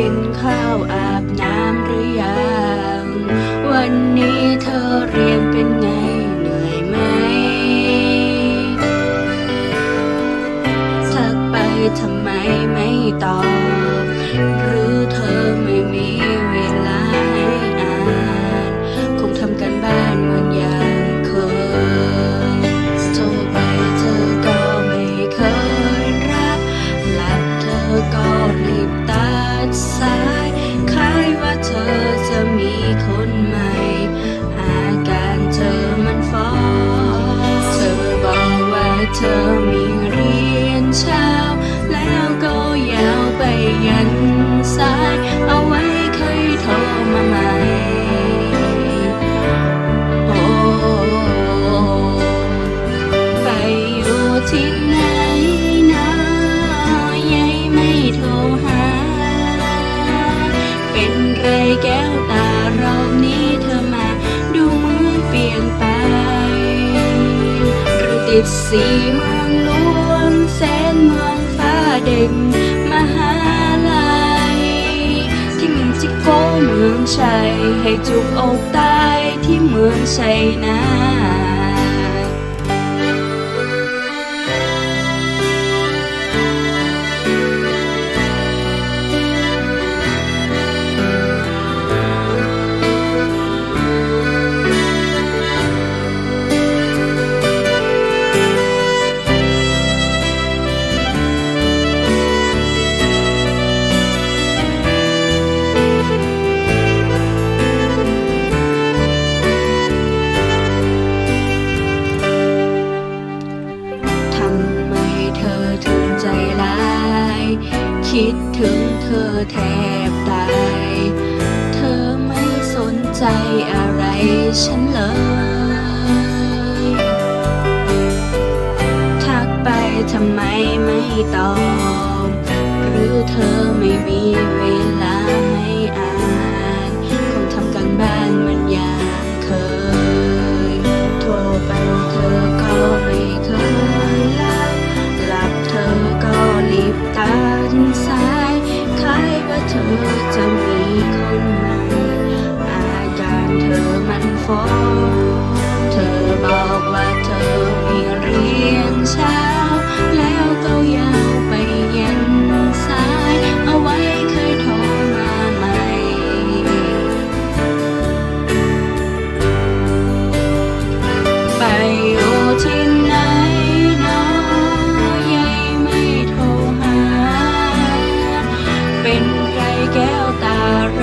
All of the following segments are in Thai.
ใช่ไหมกินข้าว เป็นไรแก้วตารอบนี้เธอมา ดูเหมือนเปลี่ยนไปหรือติดสีเมืองหลวงแสนเมืองฟ้าเด่นมหาลัยที่เมืองจิโก้เมืองชัยให้จุกอกตายที่เมืองชัยนา บตาย เธอไม่สนใจอะไรฉันเลย ทักไปทำไมไม่ตอบ หรือเธอไม่มีเวลาให้อ่าน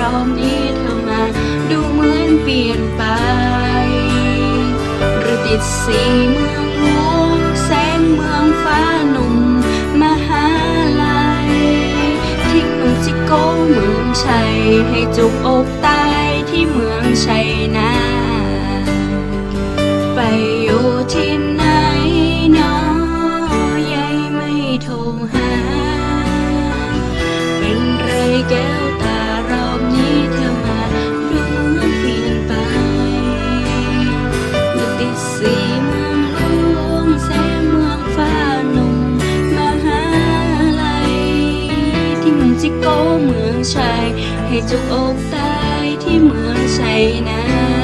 ารอบนี้เธอมาดูเหมือนเปลี่ยนไปหรือติดสีเมืองหลวงแสงเมืองฟ้าหนุ่มมหาลัยที่เมืองจิโก้เมืองชัยให้จุกอกตายที่เมืองชัยนาไปอยู่ที่ไหนนาะยายไม่โทรหา เป็นไรแก้วตา โก้เมืองชัยให้จุกอกตายที่เมืองชัยนา